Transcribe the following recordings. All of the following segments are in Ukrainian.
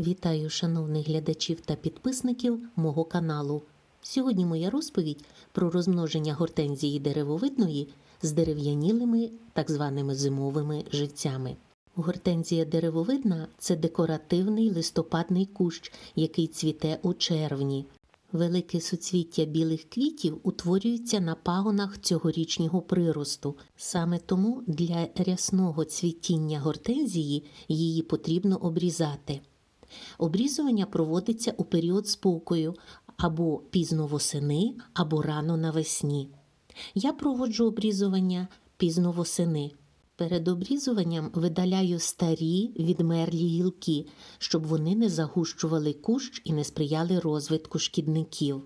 Вітаю шановних глядачів та підписників мого каналу. Сьогодні моя розповідь про розмноження гортензії деревовидної з дерев'янілими так званими зимовими живцями. Гортензія деревовидна це декоративний листопадний кущ, який цвіте у червні. Велике суцвіття білих квітів утворюється на пагонах цьогорічного приросту. Саме тому для рясного цвітіння гортензії її потрібно обрізати. Обрізування проводиться у період спокою або пізно восени, або рано навесні. Я проводжу обрізування пізно восени. Перед обрізуванням видаляю старі відмерлі гілки, щоб вони не загущували кущ і не сприяли розвитку шкідників.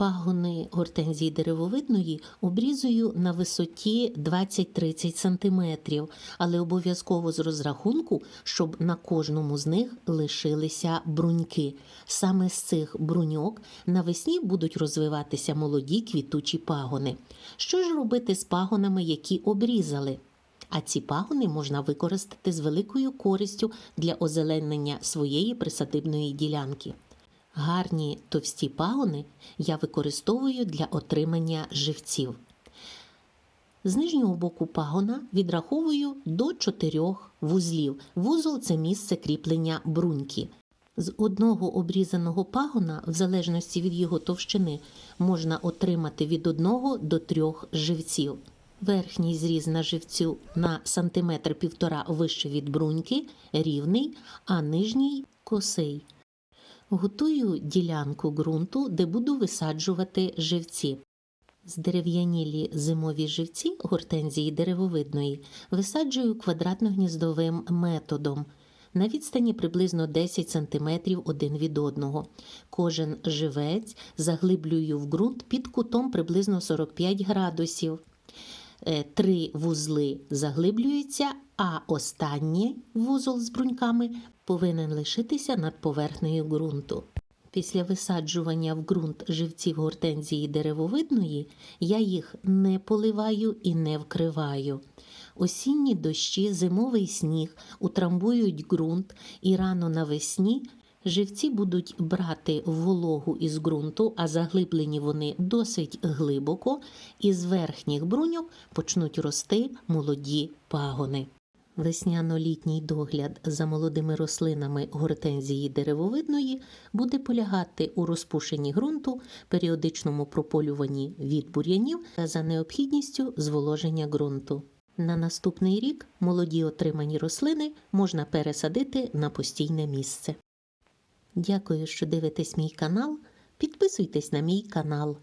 Пагони гортензії деревовидної обрізую на висоті 20-30 см, але обов'язково з розрахунку, щоб на кожному з них лишилися бруньки. Саме з цих бруньок навесні будуть розвиватися молоді квітучі пагони. Що ж робити з пагонами, які обрізали? А ці пагони можна використати з великою користю для озеленення своєї присадибної ділянки. Гарні товсті пагони я використовую для отримання живців. З нижнього боку пагона відраховую до чотирьох вузлів. Вузол це місце кріплення бруньки. З одного обрізаного пагона, в залежності від його товщини, можна отримати від одного до трьох живців. Верхній зріз на живцю на сантиметр півтора вище від бруньки, рівний, а нижній косий. Готую ділянку ґрунту, де буду висаджувати живці. Здерев'янілі зимові живці гортензії деревовидної висаджую квадратно-гніздовим методом на відстані приблизно 10 см один від одного. Кожен живець заглиблюю в ґрунт під кутом приблизно 45 градусів. Е, Три вузли заглиблюються, а останній вузол з бруньками повинен лишитися над поверхнею ґрунту. Після висаджування в ґрунт живців гортензії деревовидної я їх не поливаю і не вкриваю. Осінні дощі, зимовий сніг утрамбують ґрунт і рано навесні живці будуть брати вологу із ґрунту, а заглиблені вони досить глибоко, і з верхніх бруньок почнуть рости молоді пагони. Весняно-літній догляд за молодими рослинами гортензії деревовидної буде полягати у розпушенні ґрунту, періодичному прополюванні від бур'янів та за необхідністю зволоження ґрунту. На наступний рік молоді отримані рослини можна пересадити на постійне місце. Дякую, що дивитесь мій канал. Підписуйтесь на мій канал.